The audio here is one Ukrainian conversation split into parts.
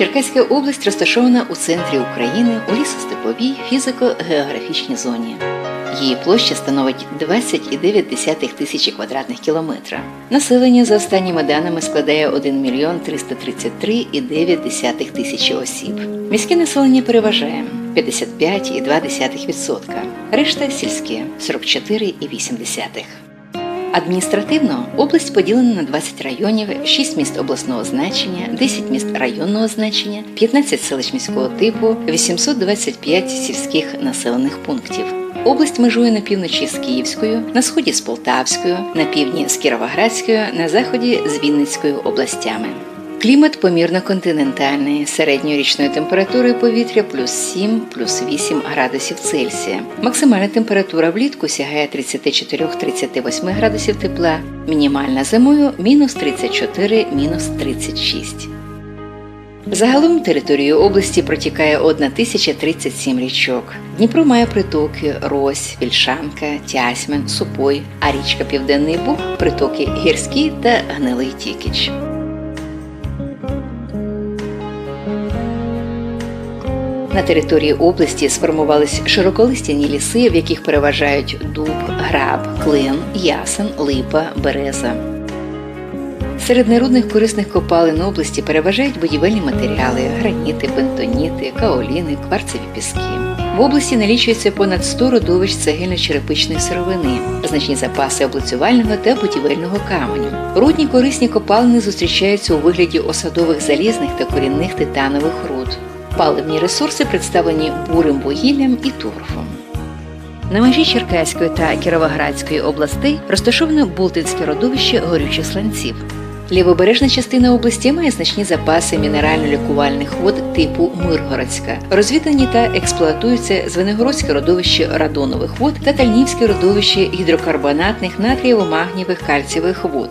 Черкаська область розташована у центрі України у лісостеповій фізико-географічній зоні. Її площа становить 20,9 тисячі квадратних кілометра. Населення за останніми даними складає 1 мільйон 333,9 тисячі осіб. Міське населення переважає 55,2%, решта сільське 44,8%. Адміністративно область поділена на 20 районів, 6 міст обласного значення, 10 міст районного значення, 15 селищ міського типу, 825 сільських населених пунктів. Область межує на півночі з Київською, на сході з Полтавською, на півдні з Кіровоградською, на заході з Вінницькою областями. Клімат помірно-континентальний, середньою річною температурою повітря плюс 7, плюс 8 градусів Цельсія. Максимальна температура влітку сягає 34-38 градусів тепла, мінімальна зимою мінус 34, мінус 36. Загалом територією області протікає 1037 річок. Дніпро має притоки Рось, Вільшанка, Тясьмен, Супой, а річка Південний Буг притоки Гірський та Гнилий Тікіч. На території області сформувались широколистяні ліси, в яких переважають дуб, граб, клин, ясен, липа, береза. Серед нерудних корисних копалин області переважають будівельні матеріали граніти, бентоніти, каоліни, кварцеві піски. В області налічується понад 100 родовищ цегельно-черепичної сировини, значні запаси облицювального та будівельного каменю. Рудні корисні копалини зустрічаються у вигляді осадових залізних та корінних титанових руд. Паливні ресурси представлені бурим вугіллям і торфом. На межі Черкаської та Кіровоградської областей розташовано Бултинське родовище горючих сланців. Лівобережна частина області має значні запаси мінерально-лікувальних вод типу Миргородська. Розвідані та експлуатуються Звенигородське родовище радонових вод та Тальнівське родовище гідрокарбонатних натрієво-магнієвих кальцієвих вод.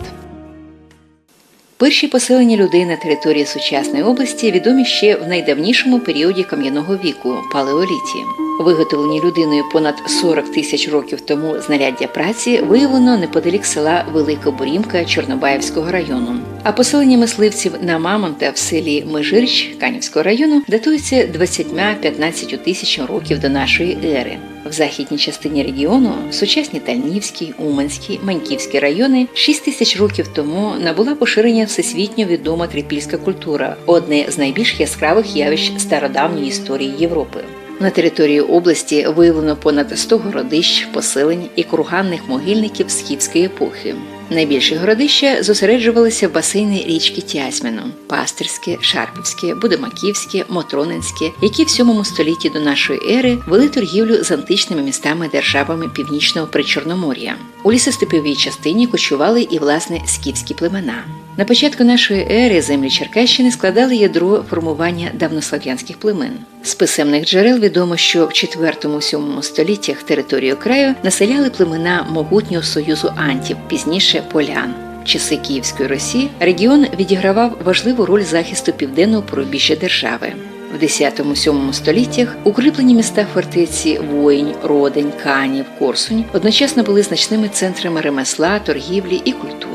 Перші поселення людей на території сучасної області відомі ще в найдавнішому періоді кам'яного віку палеоліті. Виготовлені людиною понад 40 тисяч років тому знаряддя праці виявлено неподалік села Велика Борімка Чорнобаївського району. А поселення мисливців на Мамонта в селі Межирич Канівського району датується 20-15 тисяч років до нашої ери. В західній частині регіону сучасні Тальнівський, Уманський, Маньківський райони 6 тисяч років тому набула поширення всесвітньо відома трипільська культура, одне з найбільш яскравих явищ стародавньої історії Європи. На території області виявлено понад 100 городищ, поселень і курганних могильників східської епохи. Найбільші городища зосереджувалися в басейні річки Тясьмину – Пастирське, Шарпівське, Будемаківське, Мотронинське, які в 7 столітті до нашої ери вели торгівлю з античними містами державами північного причорномор'я. У лісостеповій частині кочували і власне скіфські племена. На початку нашої ери землі Черкащини складали ядро формування давнослав'янських племен. З писемних джерел відомо, що в 4-7 століттях територію краю населяли племена могутнього союзу антів, пізніше полян. В часи Київської Росії регіон відігравав важливу роль захисту південного порубіжжя держави. В 10-7 століттях укріплені міста фортеці Воїнь, Родень, Канів, Корсунь одночасно були значними центрами ремесла, торгівлі і культури.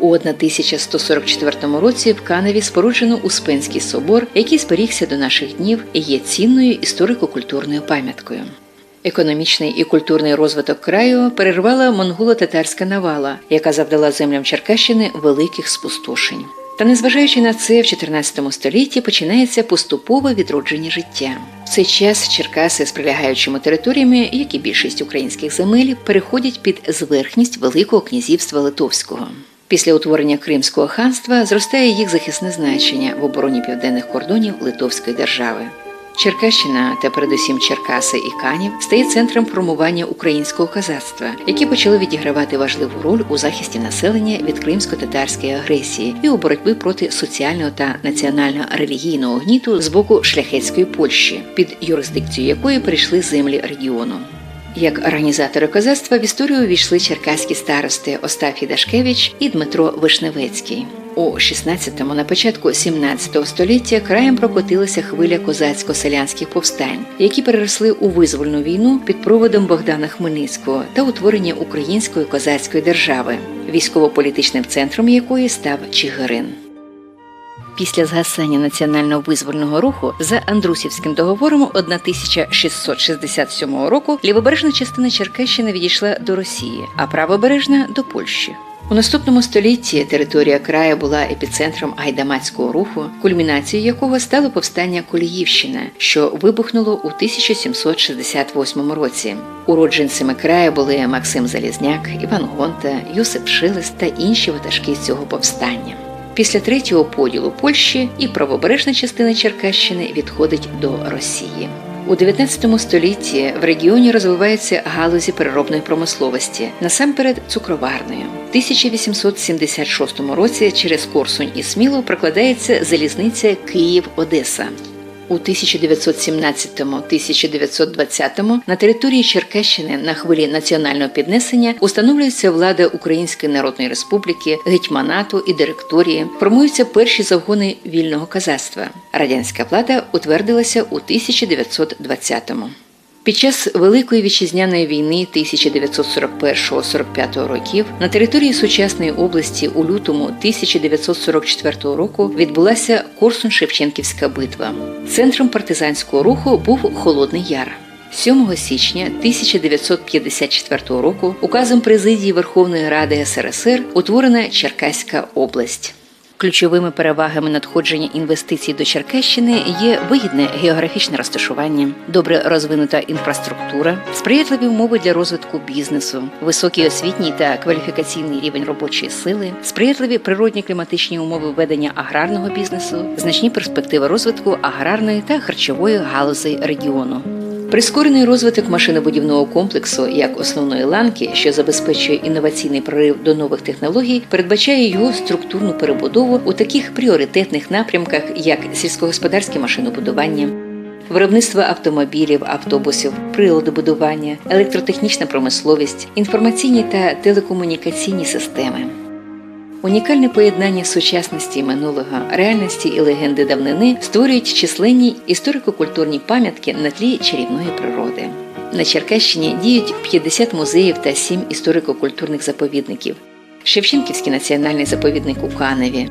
У 1144 році в Каневі споруджено Успенський собор, який зберігся до наших днів і є цінною історико-культурною пам'яткою. Економічний і культурний розвиток краю перервала монголо-татарська навала, яка завдала землям Черкащини великих спустошень. Та незважаючи на це, в 14 столітті починається поступове відродження життя. В цей час Черкаси з прилягаючими територіями, як і більшість українських земель, переходять під зверхність Великого князівства Литовського. Після утворення Кримського ханства зростає їх захисне значення в обороні південних кордонів Литовської держави. Черкащина та передусім Черкаси і Канів стає центром формування українського козацтва, які почали відігравати важливу роль у захисті населення від кримсько-татарської агресії і у боротьбі проти соціального та національно-релігійного гніту з боку шляхетської Польщі, під юрисдикцію якої перейшли землі регіону. Як організатори козацтва в історію увійшли черкаські старости Остафій Дашкевич і Дмитро Вишневецький. У 16-му, на початку 17 століття краєм прокотилася хвиля козацько-селянських повстань, які переросли у визвольну війну під проводом Богдана Хмельницького та утворення української козацької держави, військово-політичним центром якої став Чигирин. Після згасання національного визвольного руху за Андрусівським договором 1667 року лівобережна частина Черкащини відійшла до Росії, а правобережна до Польщі. У наступному столітті територія краю була епіцентром гайдамацького руху, кульмінацією якого стало повстання Коліївщина, що вибухнуло у 1768 році. Уродженцями краю були Максим Залізняк, Іван Гонта, Юсип Шилес та інші ватажки цього повстання. Після третього поділу Польщі і правобережна частина Черкащини відходить до Росії. У 19 столітті в регіоні розвиваються галузі переробної промисловості, насамперед цукроварною. В 1876 році через Корсунь і Сміло прокладається залізниця Київ-Одеса. У 1917-1920 на території Черкащини на хвилі національного піднесення установлюється влада Української Народної Республіки, гетьманату і директорії, формуються перші завгони вільного казацтва. Радянська влада утвердилася у 1920-му. Під час Великої вітчизняної війни 1941-45 років на території сучасної області у лютому 1944 року відбулася Корсун-Шевченківська битва. Центром партизанського руху був Холодний Яр. 7 січня 1954 року указом президії Верховної Ради СРСР утворена Черкаська область. Ключовими перевагами надходження інвестицій до Черкащини є вигідне географічне розташування, добре розвинута інфраструктура, сприятливі умови для розвитку бізнесу, високий освітній та кваліфікаційний рівень робочої сили, сприятливі природні кліматичні умови ведення аграрного бізнесу, значні перспективи розвитку аграрної та харчової галузей регіону. Прискорений розвиток машинобудівного комплексу як основної ланки, що забезпечує інноваційний прорив до нових технологій, передбачає його структурну перебудову у таких пріоритетних напрямках, як сільськогосподарське машинобудування, виробництво автомобілів, автобусів, приладобудування, електротехнічна промисловість, інформаційні та телекомунікаційні системи. Унікальне поєднання сучасності минулого, реальності і легенди давнини створюють численні історико-культурні пам'ятки на тлі чарівної природи. На Черкащині діють 50 музеїв та 7 історико-культурних заповідників. Шевченківський національний заповідник у Каневі.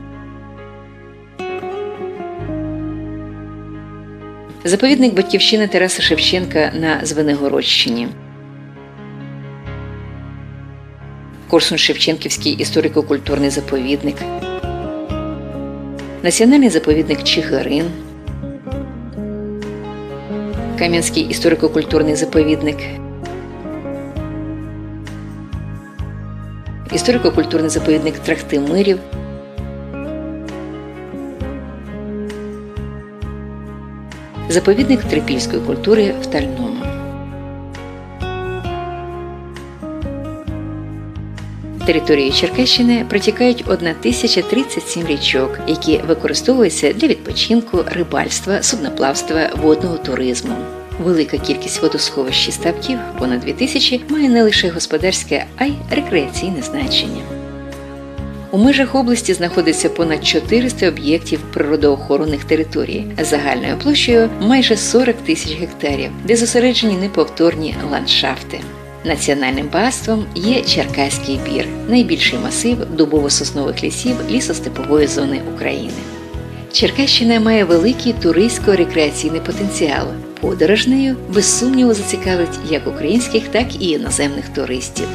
Заповідник Батьківщини Тараса Шевченка на Звенигородщині. Корсун-Шевченківський історико-культурний заповідник, Національний заповідник Чигирин, Кам'янський історико-культурний заповідник, історико-культурний заповідник Трахтимирів, заповідник трипільської культури в Тальному. Територією Черкащини протікають 1037 річок, які використовуються для відпочинку, рибальства, судноплавства, водного туризму. Велика кількість водосховищ і ставків, понад 2000, має не лише господарське, а й рекреаційне значення. У межах області знаходиться понад 400 об'єктів природоохоронних територій загальною площею майже 40 тисяч гектарів, де зосереджені неповторні ландшафти. Національним багатством є Черкаський бір, найбільший масив дубово-соснових лісів лісостепової зони України. Черкащина має великий туристсько-рекреаційний потенціал. Подорожнею без сумніву зацікавить як українських, так і іноземних туристів.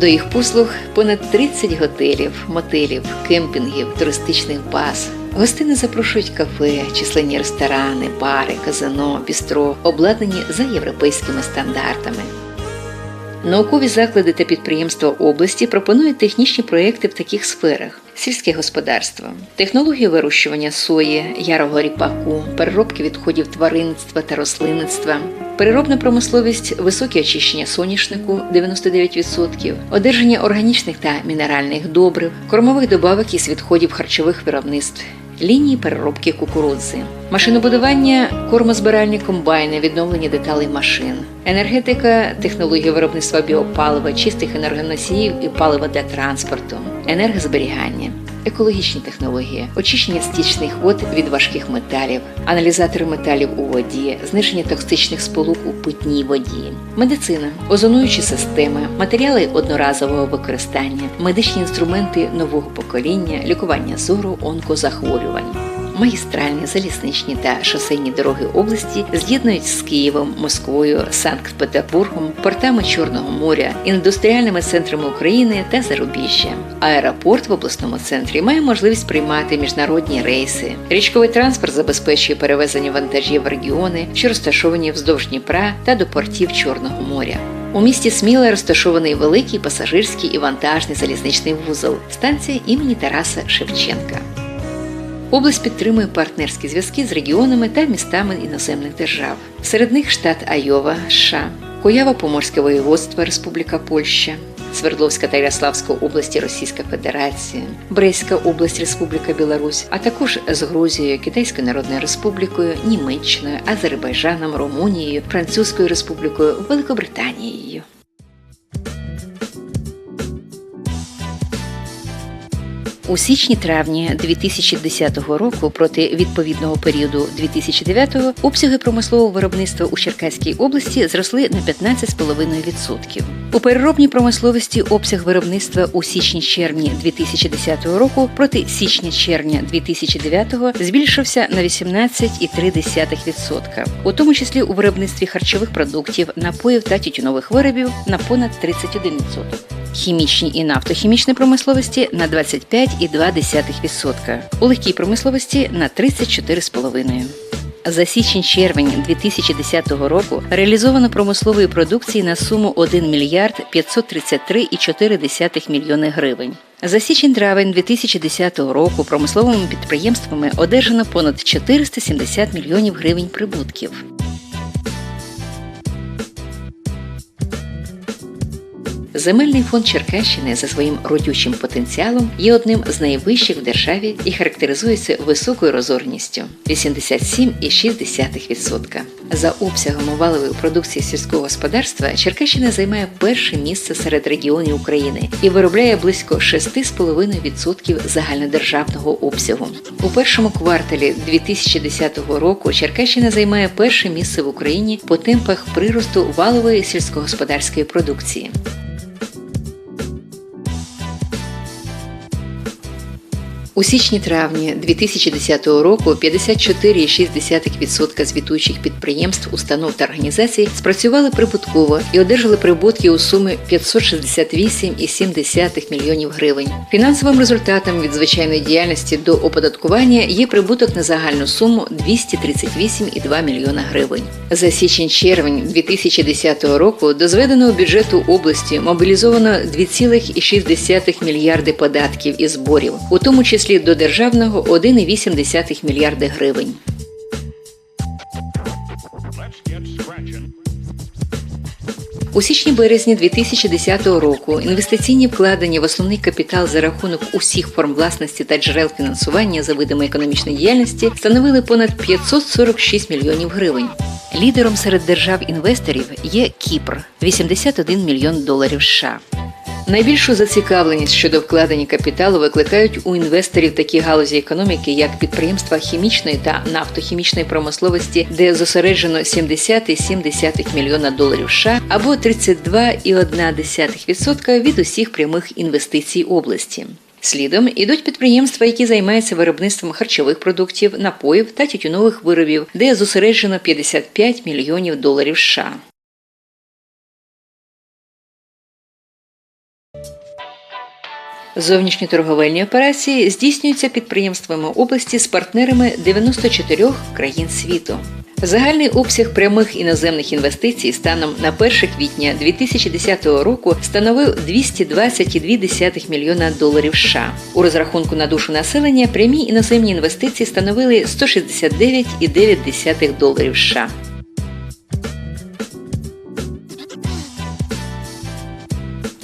До їх послуг понад 30 готелів, мотелів, кемпінгів, туристичних баз. Гостини запрошують кафе, численні ресторани, бари, казино, бістро, обладнані за європейськими стандартами. Наукові заклади та підприємства області пропонують технічні проекти в таких сферах: сільське господарство, технології вирощування сої, ярого ріпаку, переробки відходів тваринництва та рослинництва, переробна промисловість, високе очищення соняшнику 99%, одержання органічних та мінеральних добрив, кормових добавок із відходів харчових виробництв лінії переробки кукурудзи, машинобудування, кормозбиральні комбайни, відновлення деталей машин, енергетика, технології виробництва біопалива, чистих енергоносіїв і палива для транспорту, енергозберігання. Екологічні технології, очищення стічних вод від важких металів, аналізатори металів у воді, зниження токсичних сполук у питній воді, медицина, озонуючі системи, матеріали одноразового використання, медичні інструменти нового покоління, лікування зору, онкозахворювань. Магістральні, залізничні та шосейні дороги області з'єднують з Києвом, Москвою, Санкт-Петербургом, портами Чорного моря, індустріальними центрами України та зарубіжжя. Аеропорт в обласному центрі має можливість приймати міжнародні рейси. Річковий транспорт забезпечує перевезення вантажів в регіони, що розташовані вздовж Дніпра та до портів Чорного моря. У місті Сміла розташований великий пасажирський і вантажний залізничний вузол, станція імені Тараса Шевченка. Область підтримує партнерські зв'язки з регіонами та містами іноземних держав. Серед них штат Айова, США, Куява Поморське воєводство, Республіка Польща, Свердловська та Ярославська області Російська Федерація, Брестська область Республіка Білорусь, а також з Грузією, Китайською Народною Республікою, Німеччиною, Азербайджаном, Румунією, Французькою Республікою, Великобританією. У січні-травні 2010 року проти відповідного періоду 2009 обсяги промислового виробництва у Черкаській області зросли на 15,5%. У переробній промисловості обсяг виробництва у січні-червні 2010 року проти січня-червня 2009 збільшився на 18,3%, у тому числі у виробництві харчових продуктів, напоїв та тютюнових виробів на понад 31%. Хімічній і нафтохімічній промисловості на 25,2%, у легкій промисловості на 34,5%. За січень-червень 2010 року реалізовано промислової продукції на суму 1 мільярд 533,4 мільйони гривень. За січень-травень 2010 року промисловими підприємствами одержано понад 470 мільйонів гривень прибутків. Земельний фонд Черкащини за своїм родючим потенціалом є одним з найвищих в державі і характеризується високою розорністю 87,6%. За обсягом валової продукції сільського господарства Черкащина займає перше місце серед регіонів України і виробляє близько 6,5% загальнодержавного обсягу. У першому кварталі 2010 року Черкащина займає перше місце в Україні по темпах приросту валової сільськогосподарської продукції. У січні-травні 2010 року 54,6% звітуючих підприємств, установ та організацій спрацювали прибутково і одержали прибутки у сумі 568,7 мільйонів гривень. Фінансовим результатом від звичайної діяльності до оподаткування є прибуток на загальну суму 238,2 мільйона гривень. За січень-червень 2010 року до зведеного бюджету області мобілізовано 2,6 мільярди податків і зборів, у тому числі числі до державного 1,8 мільярди гривень. У січні-березні 2010 року інвестиційні вкладення в основний капітал за рахунок усіх форм власності та джерел фінансування за видами економічної діяльності становили понад 546 мільйонів гривень. Лідером серед держав-інвесторів є Кіпр 81 мільйон доларів США. Найбільшу зацікавленість щодо вкладення капіталу викликають у інвесторів такі галузі економіки, як підприємства хімічної та нафтохімічної промисловості, де зосереджено 70,7 мільйона доларів США або 32,1% від усіх прямих інвестицій області. Слідом ідуть підприємства, які займаються виробництвом харчових продуктів, напоїв та тютюнових виробів, де зосереджено 55 мільйонів доларів США. Зовнішні торговельні операції здійснюються підприємствами області з партнерами 94 країн світу. Загальний обсяг прямих іноземних інвестицій станом на 1 квітня 2010 року становив 220,2 мільйона доларів США. У розрахунку на душу населення прямі іноземні інвестиції становили 169,9 доларів США.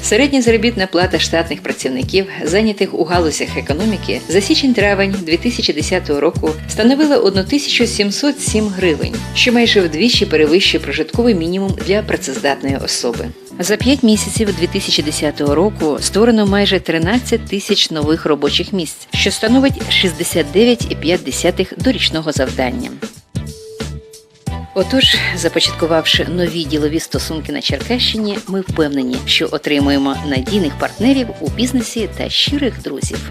Середня заробітна плата штатних працівників, зайнятих у галузях економіки, за січень-травень 2010 року становила 1707 гривень, що майже вдвічі перевищує прожитковий мінімум для працездатної особи. За п'ять місяців 2010 року створено майже 13 тисяч нових робочих місць, що становить 69,5 до річного завдання. Отож, започаткувавши нові ділові стосунки на Черкащині, ми впевнені, що отримуємо надійних партнерів у бізнесі та щирих друзів.